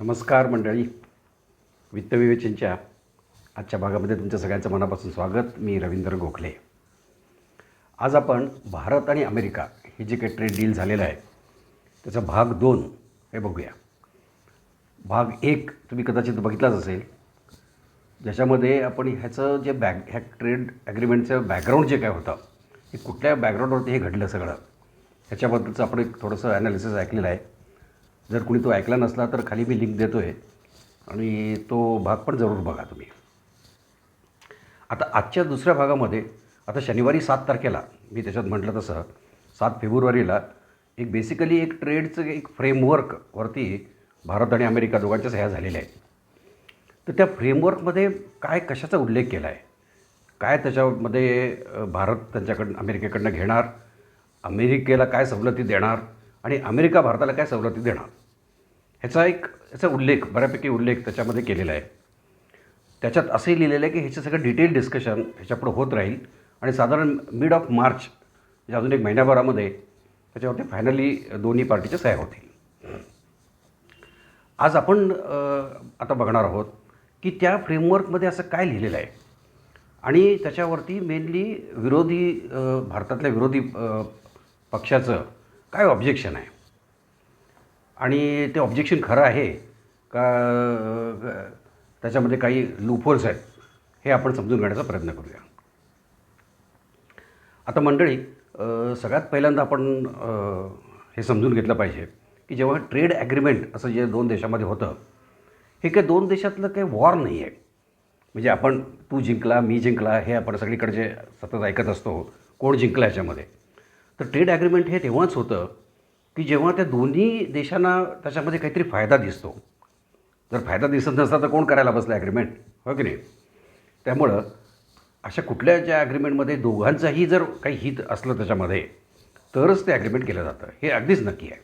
नमस्कार मंडळी. वित्तविवेचनच्या आजच्या भागामध्ये तुमच्या सगळ्यांचं मनापासून स्वागत. मी रवींद्र गोखले. आज आपण भारत आणि अमेरिका हे जे काही ट्रेड डील झालेलं आहे त्याचा भाग दोन हे बघूया. भाग एक तुम्ही कदाचित बघितलाच असेल ज्याच्यामध्ये आपण ह्याचं जे बॅग ह्या ट्रेड ॲग्रीमेंटचं बॅकग्राऊंड जे काय होतं हे कुठल्या बॅकग्राऊंडवरती हे घडलं सगळं ह्याच्याबद्दलचं आपण एक थोडंसं ॲनालिसिस ऐकलेलं आहे. जर कुणी तो ऐकला नसला तर खाली मी लिंक देतो आहे आणि तो भाग पण जरूर बघा तुम्ही. आता आजच्या दुसऱ्या भागामध्ये आता शनिवारी सात तारखेला मी त्याच्यात म्हटलं तसं सात फेब्रुवारीला एक बेसिकली एक ट्रेडचं एक फ्रेमवर्कवरती भारत आणि अमेरिका दोघांच्या सह्या झालेल्या आहेत. तर त्या फ्रेमवर्कमध्ये काय कशाचा उल्लेख केला आहे काय त्याच्यामध्ये भारत त्यांच्याकडनं अमेरिकेकडनं घेणार? अमेरिकेला काय सवलती देणार? आणि अमेरिका भारताला काय सवलती देणार? ह्याचा एक याचा उल्लेख बऱ्यापैकी उल्लेख त्याच्यामध्ये केलेला आहे. त्याच्यात असंही लिहिलेलं आहे की ह्याचं सगळं डिटेल डिस्कशन ह्याच्यापुढं होत राहील आणि साधारण मिड ऑफ मार्च म्हणजे अजून एक महिन्याभरामध्ये त्याच्यावरती फायनली दोन्ही पार्टीच्या सह्या होतील. आज आपण आता बघणार आहोत की त्या फ्रेमवर्कमध्ये असं काय लिहिलेलं आहे. आणि त्याच्यावरती मेनली विरोधी भारतातल्या विरोधी पक्षाचं काय ऑब्जेक्शन आहे? आणि ते ऑब्जेक्शन खरं आहे का त्याच्यामध्ये काही लूपहोल्स आहेत हे आपण समजून घेण्याचा प्रयत्न करूया. आता मंडळी सगळ्यात पहिल्यांदा आपण हे समजून घेतलं पाहिजे की जेव्हा ट्रेड ॲग्रीमेंट असं जे दोन देशामध्ये होतं हे काही दोन देशातलं काही वॉर नाही आहे म्हणजे आपण तू जिंकला मी जिंकला हे आपण सगळीकडे जे सतत ऐकत असतो कोण जिंकला ह्याच्यामध्ये तर ट्रेड ॲग्रीमेंट हे तेव्हाच होतं की जेव्हा त्या दोन्ही देशांना त्याच्यामध्ये काहीतरी फायदा दिसतो. जर फायदा दिसत नसता तर कोण करायला बसलं ॲग्रीमेंट हो की नाही? त्यामुळं अशा कुठल्या ज्या ॲग्रीमेंटमध्ये दोघांचंही जर काही हित असलं त्याच्यामध्ये तरच ते ॲग्रीमेंट केलं जातं. हे अगदीच नक्की आहे.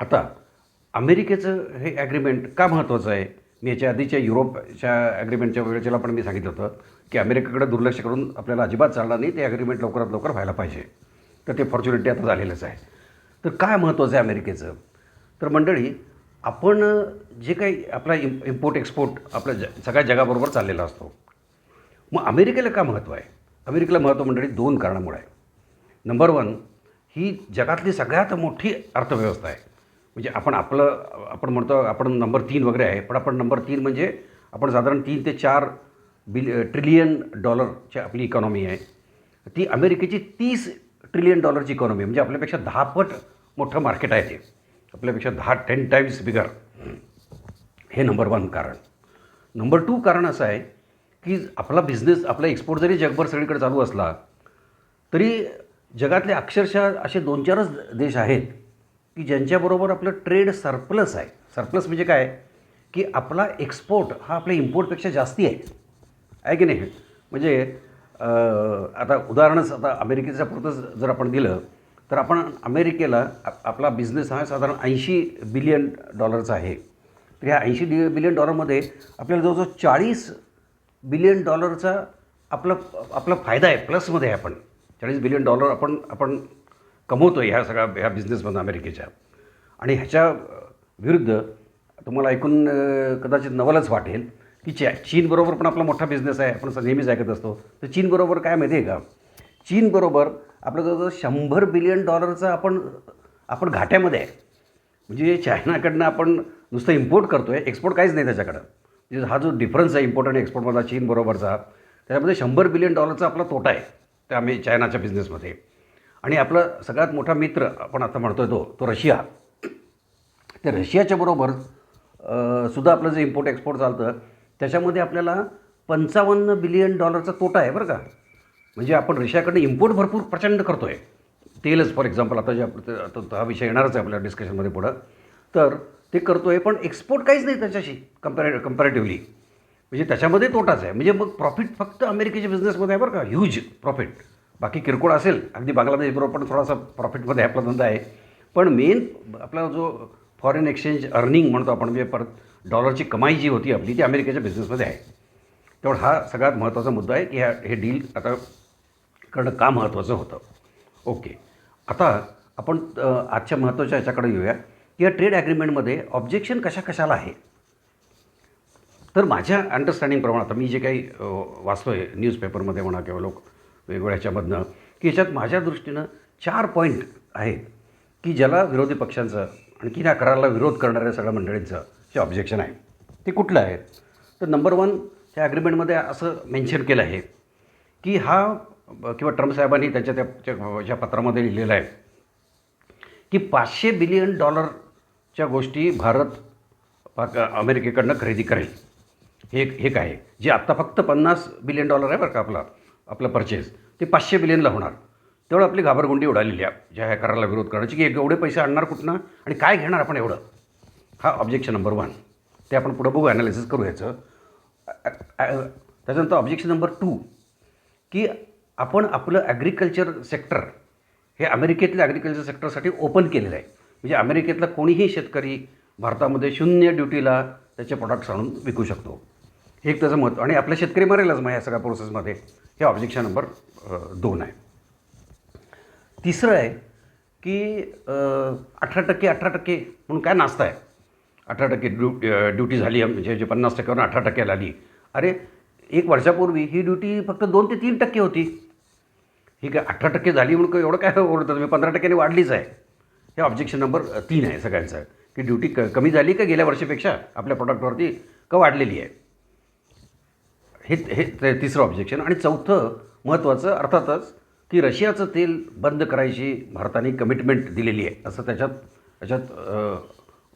आता अमेरिकेचं हे ॲग्रीमेंट का महत्त्वाचं आहे? मी याच्या आधीच्या युरोपच्या ॲग्रीमेंटच्या वेळेला पण मी सांगितलं होतं की अमेरिकेकडे दुर्लक्ष करून आपल्याला अजिबात चालणार नाही ते ॲग्रीमेंट लवकरात लवकर व्हायला पाहिजे. तर ते फॉर्च्युनिटी आता झालेलंच आहे. तर काय महत्त्वाचं आहे अमेरिकेचं? तर मंडळी आपण जे काही आपला इम इम्पोर्ट एक्सपोर्ट आपल्या ज सगळ्या जगाबरोबर चाललेला असतो. मग अमेरिकेला का महत्त्व आहे? अमेरिकेला महत्त्व मंडळी दोन कारणामुळे आहे. नंबर वन ही जगातली सगळ्यात मोठी अर्थव्यवस्था आहे. म्हणजे आपण आपलं आपण म्हणतो आपण नंबर तीन वगैरे आहे पण आपण नंबर तीन म्हणजे आपण साधारण तीन ते चार बिल ट्रिलियन डॉलरची आपली इकॉनॉमी आहे. ती अमेरिकेची तीस ट्रिलियन डॉलरची इकॉनॉमी म्हणजे आपल्यापेक्षा दहा पट मोठं मार्केट आहे ते. आपल्यापेक्षा दहा टेन टाईम्स बिगर हे नंबर वन कारण. नंबर टू कारण असं आहे की आपला बिझनेस आपला एक्सपोर्ट जरी जगभर सगळीकडे चालू असला तरी जगातले अक्षरशः असे दोन चारच देश आहेत की ज्यांच्याबरोबर आपलं ट्रेड सरप्लस आहे. सरप्लस म्हणजे काय? की आपला एक्सपोर्ट हा आपल्या इम्पोर्टपेक्षा जास्ती आहे. आहे की नाही? म्हणजे आता उदाहरणच आता अमेरिकेच्या पुरतंच जर आपण दिलं तर आपण अमेरिकेला आपला बिझनेस हा साधारण ऐंशी बिलियन डॉलरचा आहे. तर ह्या ऐंशी डि बिलियन डॉलरमध्ये आपल्याला जवळजवळ चाळीस बिलियन डॉलरचा आपला आपला फायदा आहे प्लसमध्ये आहे आपण. चाळीस बिलियन डॉलर आपण आपण कमवतो आहे ह्या सगळ्या ह्या बिझनेसमधून अमेरिकेच्या. आणि ह्याच्या विरुद्ध तुम्हाला ऐकून कदाचित नवलच वाटेल की च्या चीनबरोबर पण आपला मोठा बिझनेस आहे आपण नेहमीच ऐकत असतो. तर चीनबरोबर काय माहिती आहे का? चीनबरोबर आपलं जवळजवळ शंभर बिलियन डॉलरचं आपण आपण घाट्यामध्ये आहे. म्हणजे चायनाकडनं आपण नुसतं इम्पोर्ट करतो आहे एक्सपोर्ट काहीच नाही त्याच्याकडं. म्हणजे हा जो डिफरन्स आहे इम्पोर्ट आणि एक्सपोर्टमधला चीनबरोबरचा त्याच्यामध्ये शंभर बिलियन डॉलरचा आपला तोटा आहे त्या आम्ही चायनाच्या बिझनेसमध्ये आणि आपला सगळ्यात मोठा मित्र आपण आता म्हणतोय तो तो रशिया. त्या रशियाच्या बरोबर सुद्धा आपलं जे इम्पोर्ट एक्सपोर्ट चालतं त्याच्यामध्ये आपल्याला पंचावन्न बिलियन डॉलरचा तोटा आहे बरं का. म्हणजे आपण रशियाकडनं इम्पोर्ट भरपूर प्रचंड करतो आहे तेलच फॉर एक्झाम्पल आता जे आप- आता हा विषय येणारच आहे आपल्या डिस्कशनमध्ये पुढं. तर ते करतो आहे पण एक्सपोर्ट काहीच नाही त्याच्याशी कम्पॅरे कम्पॅरेटिव्हली म्हणजे त्याच्यामध्ये तोटाच आहे. म्हणजे मग प्रॉफिट फक्त अमेरिकेच्या बिझनेसमध्ये आहे बरं का. ह्यूज प्रॉफिट बाकी किरकोळ असेल अगदी बांगलादेशबरोबर पण थोडासा प्रॉफिटमध्ये आपला धंदा आहे. पण मेन आपला जो फॉरेन एक्सचेंज अर्निंग म्हणतो आपण म्हणजे परत डॉलरची कमाई जी होती आपली ती अमेरिकेच्या बिझनेसमध्ये आहे. तेवढा हा सगळ्यात महत्त्वाचा मुद्दा आहे की ह्या हे डील आता करणं का महत्त्वाचं होतं. ओके आता आपण आजच्या महत्त्वाच्या ह्याच्याकडे येऊया. की या ट्रेड ॲग्रीमेंटमध्ये ऑब्जेक्शन कशा कशाला आहे? तर माझ्या अंडरस्टँडिंगप्रमाणे आता मी जे काही वाचतो आहे न्यूजपेपरमध्ये म्हणा किंवा लोक वेगवेगळ्या ह्याच्यामधनं की याच्यात माझ्या दृष्टीनं चार पॉईंट आहेत की ज्याला विरोधी पक्षांचं आणखी या कराराला विरोध करणाऱ्या सगळ्या मंडळींचं जे ऑब्जेक्शन आहे. ते कुठलं आहे? तर नंबर वन त्या ॲग्रीमेंटमध्ये असं मेन्शन केलं आहे की हा किंवा ट्रम्प साहेबांनी त्याच्या त्या ज्या पत्रामध्ये लिहिलेलं आहे की पाचशे बिलियन डॉलरच्या गोष्टी भारत पाक अमेरिकेकडनं खरेदी करेल. हे हे काय आहे? जे आत्ता फक्त पन्नास बिलियन डॉलर आहे बरं का आपला आपलं परचेस ते पाचशे बिलियनला होणार. तेवढं आपली घाबरगुंडी उडालेली आहे. ज्या ह्या विरोध करण्याची की एवढे पैसे आणणार कुठनं? आणि काय घेणार आपण एवढं? हा ऑब्जेक्शन नंबर वन ते आपण पुढं बघू ॲनालिसिस करू याचं त्याच्यानंतर ऑब्जेक्शन नंबर टू की आपण आपलं ॲग्रिकल्चर सेक्टर हे अमेरिकेतल्या ॲग्रिकल्चर सेक्टरसाठी ओपन केलेलं आहे. म्हणजे अमेरिकेतला कोणीही शेतकरी भारतामध्ये शून्य ड्युटीला त्याचे प्रॉडक्ट्स आणून विकू शकतो. हे एक त्याचं महत्त्व. आणि आपला शेतकरी मरेलच मग या सगळ्या प्रोसेसमध्ये हे ऑब्जेक्शन नंबर दोन आहे. तिसरं आहे की अठरा टक्के अठरा टक्के म्हणून काय नास्ता आहे? अठरा टक्के ड्यू ड्युटी झाली आहे, म्हणजे जे पन्नास टक्क्यावरून अठरा टक्क्याला आली. अरे एक वर्षापूर्वी ही ड्युटी फक्त दोन ते तीन टक्के होती. ही काय अठरा टक्के झाली म्हणून एवढं काय ओरडतं मी म्हणजे पंधरा टक्क्याने वाढलीच आहे. हे ऑब्जेक्शन नंबर तीन आहे सगळ्यांचं. की ड्युटी क कमी झाली का गेल्या वर्षीपेक्षा आपल्या प्रॉडक्टवरती का वाढलेली आहे? हे हे ते तिसरं ऑब्जेक्शन आणि चौथं महत्त्वाचं अर्थातच की रशियाचं तेल बंद करायची भारताने कमिटमेंट दिलेली आहे. असं त्याच्यात त्याच्यात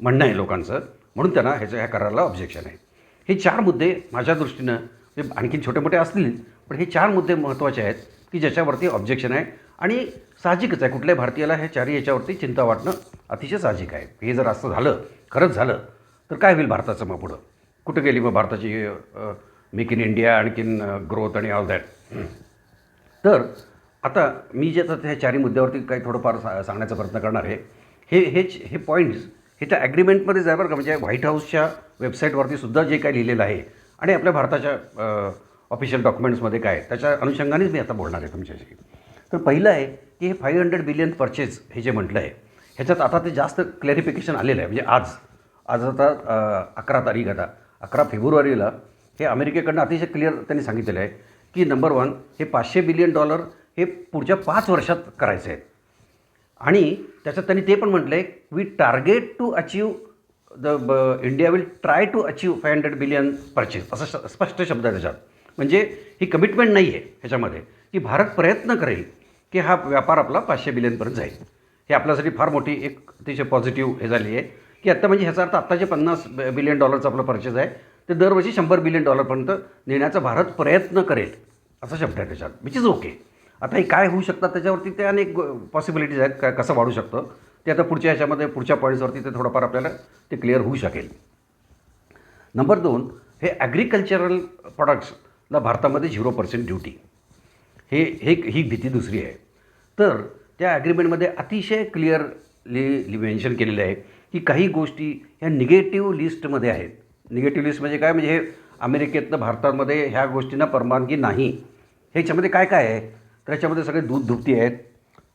म्हणणं आहे लोकांचं. म्हणून त्यांना ह्याच्या ह्या कराराला ऑब्जेक्शन आहे. हे चार मुद्दे माझ्या दृष्टीनं म्हणजे आणखी छोटे मोठे असतील पण हे चार मुद्दे महत्त्वाचे आहेत की ज्याच्यावरती ऑब्जेक्शन आहे आणि साहजिकच आहे. कुठल्याही भारतीयाला ह्या चारही याच्यावरती चिंता वाटणं अतिशय साहजिक आहे. हे जर असं झालं खरंच झालं तर काय होईल भारताचं मग पुढं? कुठं गेली मग भारताची मेक इन इंडिया आणखीन ग्रोथ आणि ऑल दॅट तर आता मी जे आता त्या चारही मुद्द्यावरती काही थोडंफार सा सांगण्याचा प्रयत्न करणार आहे. हे हेच हे पॉईंट्स हे त्या ॲग्रीमेंटमध्येच आहे बरं का म्हणजे व्हाईट हाऊसच्या वेबसाईटवरती सुद्धा जे काही लिहिलेलं आहे आणि आपल्या भारताच्या ऑफिशियल डॉक्युमेंट्समध्ये काय आहे, त्याच्या अनुषंगानेच मी आता बोलणार आहे तुमच्याशी. तर पहिलं आहे की हे फाईव्ह हंड्रेड बिलियन परचेज हे जे म्हटलं आहे ह्याच्यात आता ते जास्त क्लॅरिफिकेशन आलेलं आहे म्हणजे आज आज आता अकरा तारीख आता अकरा फेब्रुवारीला हे अमेरिकेकडनं अतिशय क्लिअर त्यांनी सांगितलेलं आहे की नंबर वन हे पाचशे बिलियन डॉलर हे पुढच्या पाच वर्षात करायचं आहे आणि त्याच्यात त्यांनी ते पण म्हटलं आहे we target to achieve the ब India will try to achieve five hundred billion purchase असं श- स्पष्ट शब्द आहे त्याच्यात. म्हणजे ही कमिटमेंट नाही आहे ह्याच्यामध्ये. की भारत प्रयत्न करेल की हा व्यापार आपला पाचशे बिलियनपर्यंत जाईल. हे आपल्यासाठी फार मोठी एक अतिशय पॉझिटिव्ह हे झाली आहे. की आत्ता म्हणजे ह्याचा अर्थ आत्ता जे पन्नास बिलियन डॉलरचं आपलं परचेस आहे ते दरवर्षी शंभर बिलियन डॉलरपर्यंत नेण्याचा भारत प्रयत्न करेल. असा शब्द आहे त्याच्यात विच इज ओके आता हे काय होऊ शकतात त्याच्यावरती ते अनेक पॉसिबिलिटीज आहेत. काय कसं वाढू शकतं? ते आता पुढच्या ह्याच्यामध्ये पुढच्या पॉईंट्सवरती ते थोडंफार आपल्याला ते क्लिअर होऊ शकेल. नंबर दोन हे ॲग्रिकल्चरल प्रॉडक्ट्सला भारतामध्ये झिरो पर्सेंट ड्युटी हे हे ही भीती दुसरी आहे. तर त्या ॲग्रीमेंटमध्ये अतिशय क्लिअरली मेन्शन केलेलं आहे की काही गोष्टी ह्या निगेटिव्ह लिस्टमध्ये आहेत. निगेटिव्ह लिस्ट म्हणजे काय? म्हणजे हे अमेरिकेतनं भारतामध्ये ह्या गोष्टींना परवानगी नाही. ह्याच्यामध्ये काय काय आहे? तर याच्यामध्ये सगळे दूध दुभती आहेत.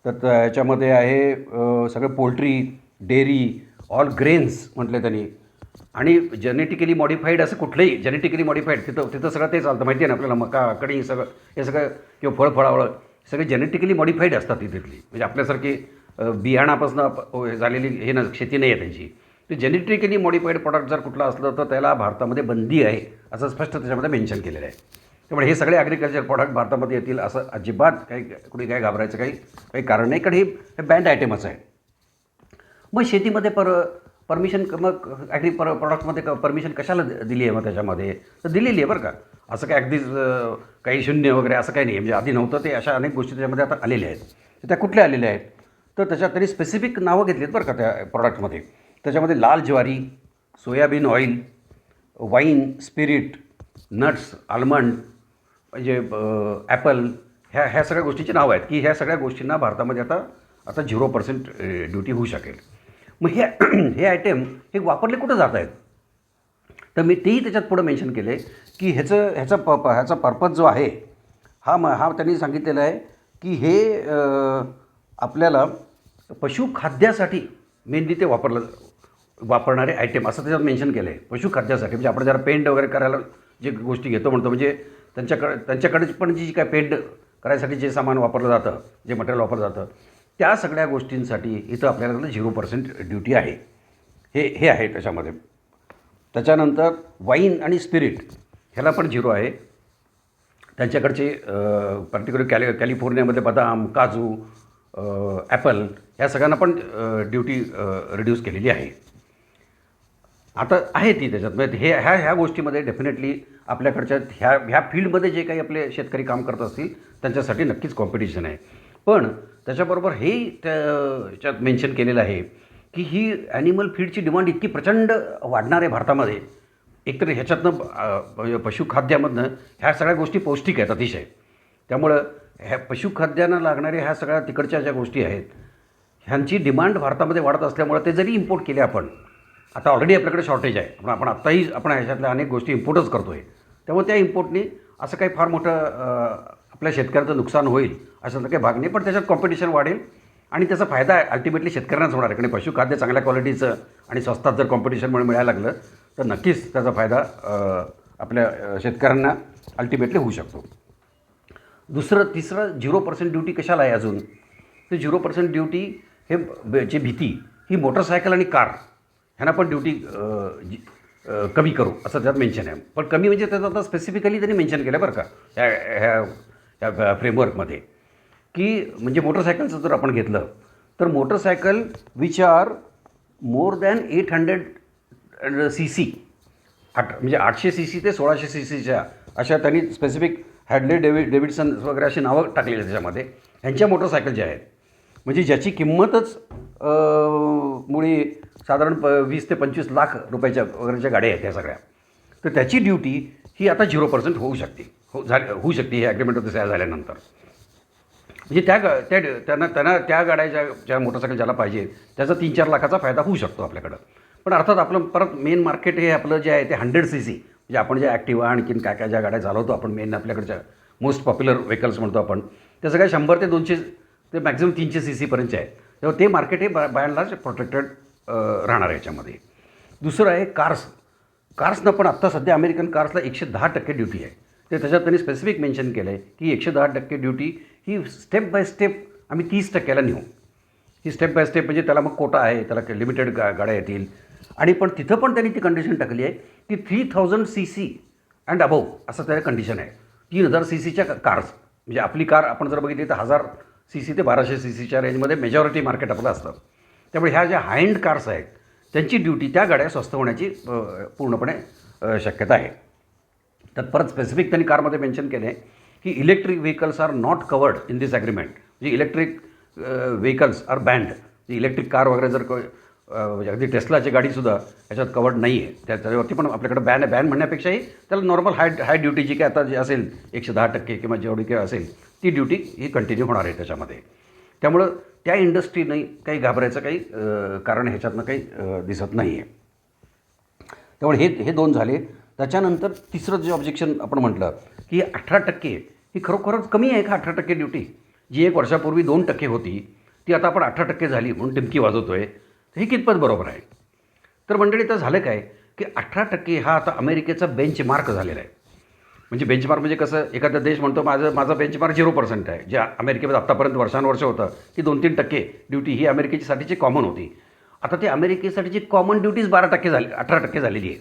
तर त्याच्यामध्ये आहे सगळे सगळं पोल्ट्री डेअरी ऑल ग्रेन्स म्हटले त्यांनी. आणि जेनेटिकली मॉडिफाईड असं कुठलंही जेनेटिकली मॉडिफाईड तिथं तिथं सगळं ते चालतं. माहिती आहे ना आपल्याला मका कडी सगळं हे सगळं किंवा फळफळावळं सगळे जेनेटिकली मॉडिफाईड असतात तिथली. म्हणजे आपल्यासारखी बियाणापासून हो, झालेली हे ना शेती नाही आहे त्यांची. ते जेनेटिकली मॉडिफाईड प्रॉडक्ट जर कुठला असलं तर त्याला भारतामध्ये बंदी आहे असं स्पष्ट त्याच्यामध्ये मेन्शन केलेलं आहे. त्यामुळे हे सगळे ॲग्रिकल्चर प्रॉडक्ट भारतामध्ये येतील असं अजिबात काही कुणी काय घाबरायचं काही काही कारण नाही. कारण हे बँड आयटमच आहे. मग शेतीमध्ये पर परमिशन मग ॲग्री पर प्रॉडक्टमध्ये परमिशन कशाला दिली आहे मग त्याच्यामध्ये? तर दिलेली आहे बरं का. असं काय अगदीच काही शून्य वगैरे असं काही नाही. म्हणजे आधी नव्हतं ते अशा अनेक गोष्टी त्याच्यामध्ये आता आलेल्या आहेत. त्या कुठल्या आलेल्या आहेत? तर त्याच्यात त्यांनी स्पेसिफिक नावं घेतली आहेत बरं का त्या प्रॉडक्टमध्ये त्याच्यामध्ये लाल ज्वारी soybean oil wine spirit nuts almond म्हणजे ॲपल ह्या ह्या सगळ्या गोष्टीची नावं आहेत. की ह्या सगळ्या गोष्टींना भारतामध्ये आता आता झिरो पर्सेंट ड्युटी होऊ शकेल. मग हे हे आयटम हे वापरले कुठं जात आहेत? तर मी तेही त्याच्यात पुढं मेन्शन केले की ह्याचं ह्याचा प प- ह्याचा पर्पज जो आहे हा म हा त्यांनी सांगितलेला आहे की हे आपल्याला पशुखाद्यासाठी मेनली ते वापरलं वापरणारे आयटम असं त्याच्यात मेन्शन केलं आहे पशुखाद्यासाठी म्हणजे आपण जरा पेंट वगैरे करायला जे गोष्टी घेतो म्हणतो म्हणजे त्यांच्याकडे त्यांच्याकडे पण जी काय पेंट करायसाठी जे सामान वापरलं जातं जे मटेरियल वापरलं जातं त्या सगळ्या गोष्टींसाठी इथं आपल्याला झिरो पर्सेंट ड्युटी आहे. हे हे आहे त्याच्यामध्ये. त्याच्यानंतर वाईन आणि स्पिरिट ह्याला पण झिरो आहे. त्यांच्याकडचे पर्टिक्युलर कॅलि कॅलिफोर्नियामध्ये बदाम काजू ॲपल ह्या सगळ्यांना पण ड्युटी रिड्यूस केलेली आहे. आता आहे ती त्याच्यात. म्हणजे हे ह्या ह्या गोष्टीमध्ये डेफिनेटली आपल्याकडच्या ह्या ह्या फील्डमध्ये जे काही आपले शेतकरी काम करत असतील त्यांच्यासाठी नक्कीच कॉम्पिटिशन आहे. पण त्याच्याबरोबर हे त्याच्यात मेन्शन केलेलं आहे की ही ॲनिमल फीडची डिमांड इतकी प्रचंड वाढणार आहे भारतामध्ये. एकतर ह्याच्यातनं पशुखाद्यामधनं ह्या सगळ्या गोष्टी पौष्टिक आहेत अतिशय. त्यामुळं ह्या पशुखाद्यानं लागणाऱ्या ह्या सगळ्या तिकडच्या ज्या गोष्टी आहेत ह्यांची डिमांड भारतामध्ये वाढत असल्यामुळं ते जरी इम्पोर्ट केले आपण आता ऑलरेडी आपल्याकडे शॉर्टेज आहे. आपण आपण आत्ताही आपण ह्याच्यातल्या अनेक गोष्टी इम्पोर्टच करतो आहे त्यामुळे त्या इम्पोर्टनी असं काही फार मोठं आपल्या शेतकऱ्याचं नुकसान होईल असं तर काही भाग नाही. पण त्याच्यात कॉम्पिटिशन वाढेल आणि त्याचा फायदा अल्टिमेटली शेतकऱ्यांनाच होणार आहे. कारण पशुखाद्य चांगल्या क्वालिटीचं आणि स्वस्तात जर कॉम्पिटिशनमुळे मिळायला लागलं तर नक्कीच त्याचा फायदा आपल्या शेतकऱ्यांना अल्टिमेटली होऊ शकतो. दुसरं तिसरं झिरो पर्सेंट ड्युटी कशाला आहे अजून? तर झिरो पर्सेंट ड्युटी हे ब- जी भीती ही मोटरसायकल आणि कार ह्यांना पण ड्युटी कमी करू असं त्यात मेन्शन आहे. पण कमी म्हणजे त्याचं आता स्पेसिफिकली त्यांनी मेन्शन केलं बरं का ह्या ह्या ह्या फ्रेमवर्कमध्ये की म्हणजे मोटरसायकलचं जर आपण घेतलं तर motorcycle which are more than eight hundred C C आठ म्हणजे आठशे सी सी ते सोळाशे सी सीच्या अशा त्यांनी स्पेसिफिक हॅडले डेवि डेव्हिडसन वगैरे अशी नावं टाकलेली त्याच्यामध्ये. ह्यांच्या मोटरसायकल ज्या आहेत म्हणजे ज्याची किंमतच मुळे साधारण प वीस ते पंचवीस लाख रुपयाच्या वगैरेच्या गाड्या आहेत त्या सगळ्या. तर त्याची ड्युटी ही आता झिरो पर्सेंट होऊ शकते. हो झाली होऊ शकते हे ॲग्रीमेंटमध्ये तयार झाल्यानंतर. म्हणजे त्या गा त्या त्यांना त्यांना त्या गाड्या ज्या ज्या मोटरसायकल ज्याला पाहिजे त्याचा तीन चार लाखाचा फायदा होऊ शकतो आपल्याकडं. पण अर्थात आपलं परत मेन मार्केट हे आपलं जे आहे ते हंड्रेड सी सी म्हणजे आपण जे ॲक्टिवा आणखीन काय काय ज्या गाड्या चालवतो आपण मेन आपल्याकडच्या मोस्ट पॉप्युलर व्हेकल्स म्हणतो आपण त्या सगळ्या शंभर ते दोनशे ते मॅक्झिमम तीनशे सी सीपर्यंतचे आहे तेव्हा ते मार्केट हे by by and large protected राहणार आहे याच्यामध्ये. दुसरं आहे कार्स. कार्सनं पण आत्ता सध्या अमेरिकन कार्सला एकशे दहा टक्के ड्युटी आहे. ते त्याच्यात त्यांनी स्पेसिफिक मेन्शन केलं आहे की एकशे दहा टक्के ड्युटी ही स्टेप बाय स्टेप आम्ही तीस टक्क्याला नेऊ. ही स्टेप बाय स्टेप म्हणजे त्याला मग कोटा आहे त्याला लिमिटेड गा गाड्या येतील. आणि पण तिथं पण त्यांनी ती कंडिशन टाकली आहे की three thousand C C and above असं त्याला कंडिशन आहे. तीन हजार सी सीच्या कार्स म्हणजे आपली कार आपण जर बघितली तर हजार सी सी ते बाराशे सी सीच्या रेंजमध्ये मेजॉरिटी मार्केट आपलं असतं. त्यामुळे ह्या ज्या हायंड कार्स आहेत त्यांची ड्युटी त्या गाड्या स्वस्त होण्याची पूर्णपणे शक्यता आहे. त्यात परत स्पेसिफिक त्यांनी कारमध्ये मेन्शन केलं आहे की electric vehicles are not covered in this agreement म्हणजे इलेक्ट्रिक व्हेकल्स आर बँड जी इलेक्ट्रिक कार वगैरे जर म्हणजे अगदी टेस्लाची गाडीसुद्धा याच्यात कवर्ड नाही आहे त्या त्याच्यावरती पण आपल्याकडे बॅन आहे. बॅन म्हणण्यापेक्षाही त्याला नॉर्मल हाय हाय ड्युटी जी काय आता जी असेल एकशे दहा टक्के किंवा जेवढी काय असेल ती ड्युटी ही कंटिन्यू होणार आहे त्याच्यामध्ये. त्यामुळं त्या इंडस्ट्रीने काही घाबरायचं काही कारण ह्याच्यातनं काही दिसत नाही आहे त्यामुळे हे हे दोन झाले. त्याच्यानंतर तिसरं जे ऑब्जेक्शन आपण म्हटलं की अठरा टक्के ही खरोखरच कमी आहे का अठरा टक्के ड्युटी जी एक वर्षापूर्वी दोन टक्के होती ती आता आपण अठरा टक्के झाली म्हणून टिमकी वाजवतो आहे हे कितपत बरोबर आहे? तर मंडळी तर झालं काय की अठरा टक्के हा आता अमेरिकेचा बेंचमार्क झालेला आहे. म्हणजे बेंचमार्क म्हणजे कसं एखादा देश म्हणतो माझं माझा बेंचमार्क झिरो पर्सेंट आहे जे अमेरिकेमध्ये आत्तापर्यंत वर्षानुवर्ष होतं की दोन तीन टक्के ड्युटी ही अमेरिकेसाठीची कॉमन होती. आता ते अमेरिकेसाठीची कॉमन ड्युटीज बारा टक्के झाली अठरा टक्के झालेली आहे.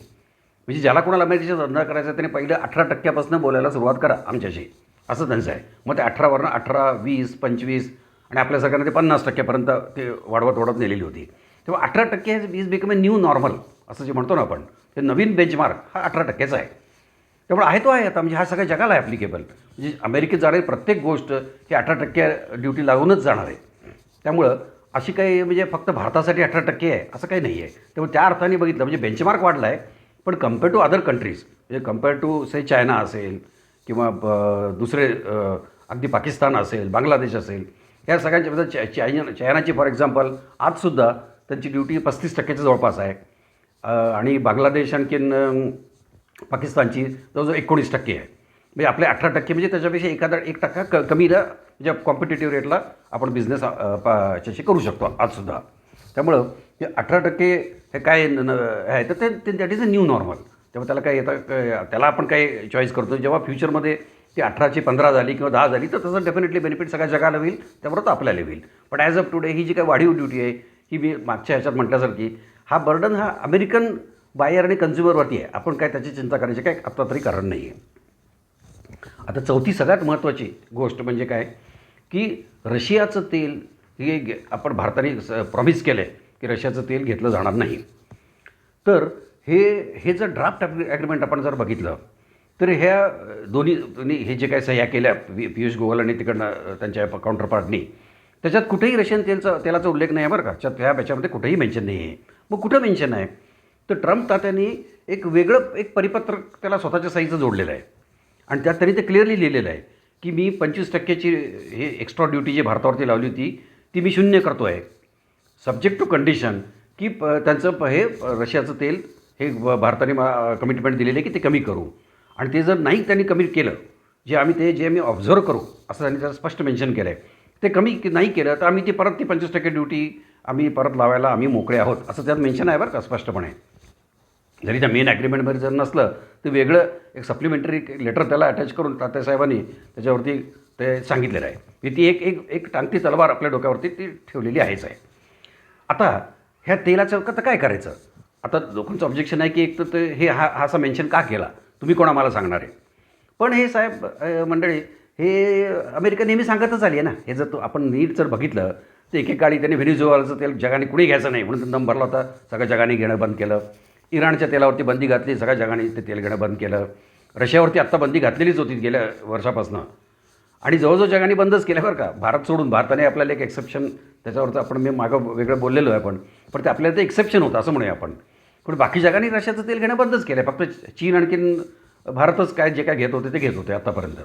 म्हणजे ज्याला कोणाला अमेरिकेचा धंदा करायचा आहे त्याने पहिलं अठरा टक्क्यापासून बोलायला सुरुवात करा आमच्याशी. असं त्यांचं आहे. मग ते अठरावरनं अठरा वीस पंचवीस आणि आपल्या सगळ्यांना ते पन्नास टक्क्यापर्यंत ते वाढवत वाढवत नेलेली होती. तेव्हा अठरा टक्के is become a new normal असं जे म्हणतो ना आपण ते नवीन बेंचमार्क हा अठरा टक्क्याचा आहे. त्यामुळे आहे तो आहे आता. म्हणजे हा सगळ्या जगाला आहे ॲप्लिकेबल म्हणजे अमेरिकेत जाणारी प्रत्येक गोष्ट ही अठरा टक्के ड्युटी लागूनच जाणार आहे. त्यामुळं अशी काही म्हणजे फक्त भारतासाठी अठरा टक्के आहे असं काही नाही आहे त्यामुळे त्या अर्थाने बघितलं म्हणजे बेंचमार्क वाढला आहे पण कंपेअर टू अदर कंट्रीज म्हणजे कंपेअर टू से चायना असेल किंवा ब- दुसरे अगदी पाकिस्तान असेल बांगलादेश असेल या सगळ्यांच्या बद्दल चा- चायना चायनाची फॉर एक्झाम्पल आजसुद्धा त्यांची ड्युटी पस्तीस टक्क्याच्या जवळपास आहे. आणि बांगलादेश आणखीन पाकिस्तानची जवळजवळ एकोणीस टक्के आहे. म्हणजे आपले अठरा टक्के म्हणजे त्याच्यापेक्षा एखादा एक टक्का क कमी र ज्या कॉम्पिटेटिव्ह रेटला आपण बिझनेस याच्याशी करू शकतो आजसुद्धा त्यामुळं हे अठरा टक्के हे काय न- आहे तर ते that is a new normal तेव्हा त्याला काय येतं त्याला आपण काही चॉईस करतो जेव्हा फ्युचरमध्ये ती अठराची पंधरा झाली किंवा दहा झाली तर तसं डेफिनेटली बेनिफिट सगळ्या जगाला होईल त्याबरोबर आपल्याला होईल. पण ॲज ऑफ टुडे ही जी काही वाढीव ड्युटी आहे ही मी मागच्या ह्याच्यात म्हटल्यासारखी हा बर्डन हा अमेरिकन बायर आणि कन्झ्युमरवरती आहे. आपण काय त्याची चिंता करायची काय? आत्ता तरी कारण नाही आहे आता चौथी सगळ्यात महत्त्वाची गोष्ट म्हणजे काय? की रशियाचं तेल हे आपण भारताने प्रॉमिस केलं आहे की रशियाचं तेल घेतलं जाणार नाही. तर हे हे जर ड्राफ्ट ॲग्रीमेंट आपण जर बघितलं तर ह्या दोन्ही दोन्ही हे जे काय सह्या केल्या पियुष गोयल आणि तिकडनं त्यांच्या काउंटरपार्टनी त्याच्यात कुठेही रशियन तेलचा तेलाचा उल्लेख नाही आहे बरं का. त्यात ह्या याच्यामध्ये कुठेही मेन्शन नाही आहे मग कुठं मेन्शन आहे? तर ट्रम्प तात्यांनी एक वेगळं एक परिपत्रक त्याला स्वतःच्या सहीचं जोडलेलं आहे. आणि त्यात त्यांनी ते क्लिअरली लिहिलेलं आहे की मी पंचवीस टक्क्याची हे एक्स्ट्रा ड्युटी जी भारतावरती लावली होती ती मी शून्य करतो आहे सब्जेक्ट टू कंडिशन की प त्यांचं प हे रशियाचं तेल हे भारताने भारताने कमिटमेंट दिलेलं आहे की ते कमी करू. आणि ते जर नाही त्यांनी कमी केलं जे आम्ही ते जे आम्ही ऑब्झर्व करू असं त्यांनी त्याला स्पष्ट मेन्शन केलं आहे ते कमी नाही केलं तर आम्ही ती परत ती पंचवीस टक्के ड्युटी आम्ही परत लावायला आम्ही मोकळे आहोत असं त्यात मेन्शन आहे बरं का स्पष्टपणे. जरी त्या मेन ॲग्रीमेंटमध्ये जर नसलं तर वेगळं एक सप्लिमेंटरी लेटर त्याला अटॅच करून तात्यासाहेबांनी त्याच्यावरती ते सांगितलेलं आहे. की ती एक एक एक टांगती तलवार आपल्या डोक्यावरती ती ठेवलेली आहेच आहे. आता ह्या तेलाचं तर काय करायचं? आता लोकांचं ऑब्जेक्शन आहे की एक तर ते हे हा हा असा मेन्शन का केला? तुम्ही कोण आम्हाला सांगणार आहे? पण हे साहेब मंडळी हे अमेरिका नेहमी सांगतच आली आहे ना. हे जर तो आपण नीट जर बघितलं तर एकेकाळी त्यांनी व्हेनेझुएलाचं तेल जगाने कुणी घ्यायचं नाही. म्हणून दम भरला होता सगळ्या जगाने घेणं बंद केलं. इराणच्या तेलावरती बंदी घातली सगळ्या जगाने ते तेल घेणं बंद केलं. रशियावरती आत्ता बंदी घातलेलीच होती गेल्या वर्षापासून. आणि जवळजवळ जगाने बंदच केलं बरं का. भारत सोडून भारताने आपल्याला एक एक्सेप्शन त्याच्यावरचं आपण मी मागं वेगळं बोललेलो आहे आपण. पण ते आपल्याला ते एक्सेप्शन होतं असं म्हणूया आपण. पण बाकी जगाने रशियाचं तेल घेणं बंदच केलं आहे फक्त चीन आणखीन भारतच काय जे काय घेत होते ते घेत होते आत्तापर्यंत.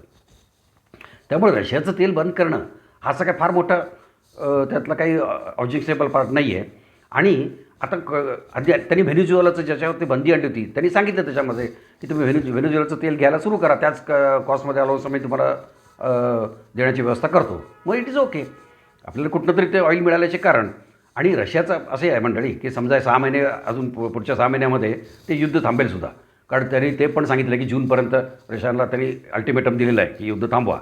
त्यामुळे रशियाचं तेल बंद करणं हा असा काय फार मोठा त्यातला काही ऑब्जेक्सेबल पार्ट नाही आहे आणि आता क- आधी त्यांनी व्हेनेझुएलाचं ज्याच्यावरती बंदी आणली होती त्यांनी सांगितलं त्याच्यामध्ये की तुम्ही व्हेनेझु व्हेनेझुएलाचं तेल घ्यायला सुरू करा त्याच क कॉस्टमध्ये आलो असं मी तुम्हाला देण्याची व्यवस्था करतो. मग इट इज ओके आपल्याला कुठलं तरी ते ऑइल मिळाल्याचे कारण. आणि रशियाचं असे आहे मंडळी की समजा सहा महिने अजून पु- पुढच्या सहा महिन्यामध्ये ते युद्ध थांबेल सुद्धा. कारण त्यांनी ते पण सांगितलं की जूनपर्यंत रशियाला त्यांनी अल्टिमेटम दिलेलं आहे की युद्ध थांबवा.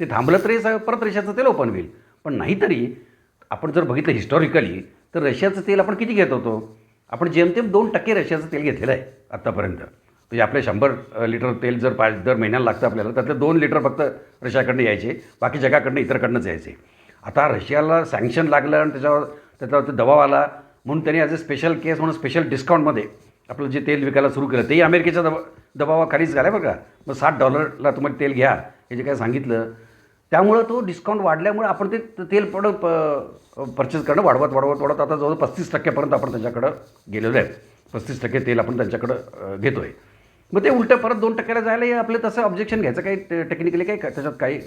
ते थांबलं तरी स- परत रशियाचं तेल ओपन होईल. पण नाहीतरी आपण जर बघितलं हिस्टॉरिकली तर रशियाचं तेल आपण किती घेत होतो? आपण जेमतेम दोन टक्के रशियाचं तेल घेतलेलं आहे आत्तापर्यंत म्हणजे आपले शंभर लिटर तेल जर पाच दर महिन्याला लागतं आपल्याला त्यातले दोन लिटर फक्त रशियाकडनं यायचे बाकी जगाकडनं इतरकडनंच यायचे. आता रशियाला सँक्शन लागलं आणि त्याच्यावर त्याचा दबाव आला. म्हणून त्यांनी ॲज अ स्पेशल केस म्हणून स्पेशल डिस्काउंटमध्ये आपलं जे तेल विकायला सुरू केलं तेही अमेरिकेच्या दबा दबावाखालीच झालं बरं का. मग साठ डॉलरला तुम्हाला तेल घ्या हे जे काय सांगितलं त्यामुळं तो डिस्काउंट वाढल्यामुळे आपण ते तेल तेल प परचेस करणं वाढवत वाढवत वाढवत आता जवळ पस्तीस टक्क्यापर्यंत आपण त्यांच्याकडं गेलेलो आहे. पस्तीस टक्के तेल आपण त्यांच्याकडं घेतो आहे मग ते उलटं परत दोन टक्क्याला जायला आपलं तसं ऑब्जेक्शन घ्यायचं काही टेक्निकली काही त्याच्यात काही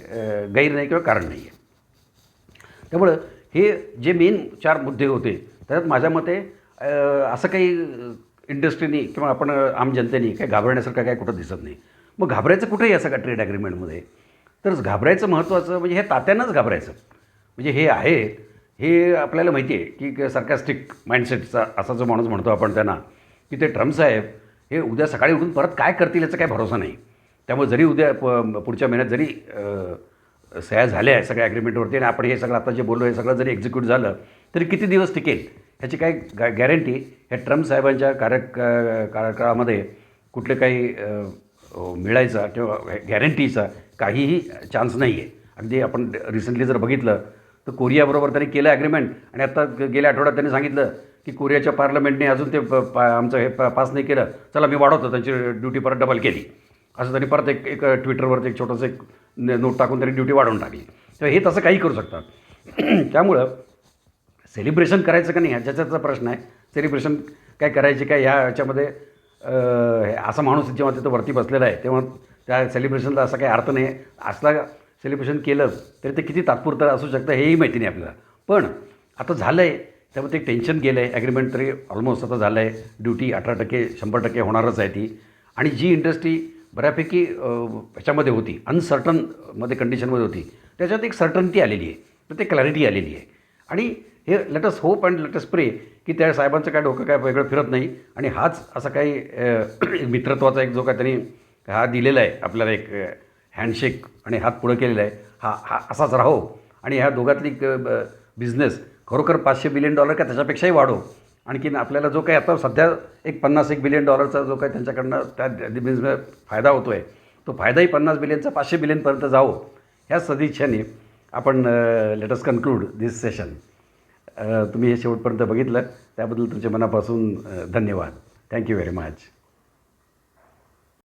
गैर नाही किंवा कारण नाही आहे त्यामुळं हे जे मेन चार मुद्दे होते त्याच्यात माझ्या मते असं काही इंडस्ट्रीनी किंवा आपण आम जनतेने काही घाबरण्यासारखं काही कुठं दिसत नाही. मग घाबरायचं कुठेही असं का ट्रेड ॲग्रीमेंटमध्ये तर घाबरायचं महत्त्वाचं म्हणजे हे तात्यानंच घाबरायचं. म्हणजे हे आहे हे आपल्याला माहिती आहे की सरकास्टिक माइंडसेटचा असा जो माणूस म्हणतो आपण त्यांना की ते ट्रम्प साहेब हे उद्या सकाळी उठून परत काय करतील याचा काही भरोसा नाही. त्यामुळे जरी उद्या प पुढच्या महिन्यात जरी सह्या झाल्या आहे सगळ्या ॲग्रीमेंटवरती आणि आपण हे सगळं आता जे बोललो हे सगळं जरी एक्झिक्यूट झालं तरी किती दिवस टिकेल? ह्याची काही गा गॅरंटी ह्या ट्रम्प साहेबांच्या कार्य कार्यकाळामध्ये कुठले काही मिळायचा किंवा गॅरंटीचा काहीही चान्स नाही आहे अगदी आपण रिसेंटली जर बघितलं तर कोरियाबरोबर त्यांनी केलं ॲग्रीमेंट आणि आता गेल्या आठवड्यात त्यांनी सांगितलं की कोरियाच्या पार्लमेंटने अजून ते प- पा आमचं हे प- पास नाही केलं. चला मी वाढवतो. त्यांची ड्युटी परत डबल केली. असं त्यांनी परत एक एक ट्विटरवरती एक छोटंसं एक नोट टाकून त्यांनी ड्युटी वाढवून टाकली. तर हे तसं काही करू शकतात. त्यामुळं सेलिब्रेशन करायचं का नाही ह्याच्या त्याचा प्रश्न आहे सेलिब्रेशन काय करायचे काय ह्या ह्याच्यामध्ये हे असा माणूस जेव्हा तिथं वरती बसलेला आहे तेव्हा त्या सेलिब्रेशनला असा काही अर्थ नाही. असला सेलिब्रेशन केलं तरी ते किती तात्पुरतं असू शकतं हेही माहिती नाही आपल्याला. पण आता झालं आहे त्यामुळे ते टेन्शन गेलं आहे ॲग्रीमेंट तरी ऑलमोस्ट आता झालं आहे ड्युटी अठरा टक्के शंभर टक्के होणारच आहे ती. आणि जी इंडस्ट्री बऱ्यापैकी ह्याच्यामध्ये होती. अनसर्टनमध्ये कंडिशनमध्ये होती. त्याच्यात एक सर्टन्टी आलेली आहे. तर ते क्लॅरिटी आलेली आहे. आणि हे लेटस होप अँड लेटस प्रे की त्या साहेबांचं काय डोकं काय वेगळं फिरत नाही. आणि हाच असा काही मित्रत्वाचा एक जो काय त्यांनी हा दिलेला आहे. आपल्याला एक हँडशेक आणि हात पुढं केलेला आहे. हा हा असाच राहो. आणि ह्या दोघातली बिझनेस खरोखर पाचशे बिलियन डॉलर का त्याच्यापेक्षाही वाढो. आणखीन आपल्याला जो काही आता सध्या एक पन्नास एक बिलियन डॉलरचा जो काही त्यांच्याकडनं त्या बिझनेस फायदा होतो आहे तो फायदाही पन्नास बिलियनचा पाचशे बिलियनपर्यंत जावो. ह्या सदिच्छाने आपण लेटस कन्क्लूड दिस सेशन तुम्ही हे शेवटपर्यंत बघितलं. त्याबद्दल तुमच्या मनापासून धन्यवाद. Thank you very much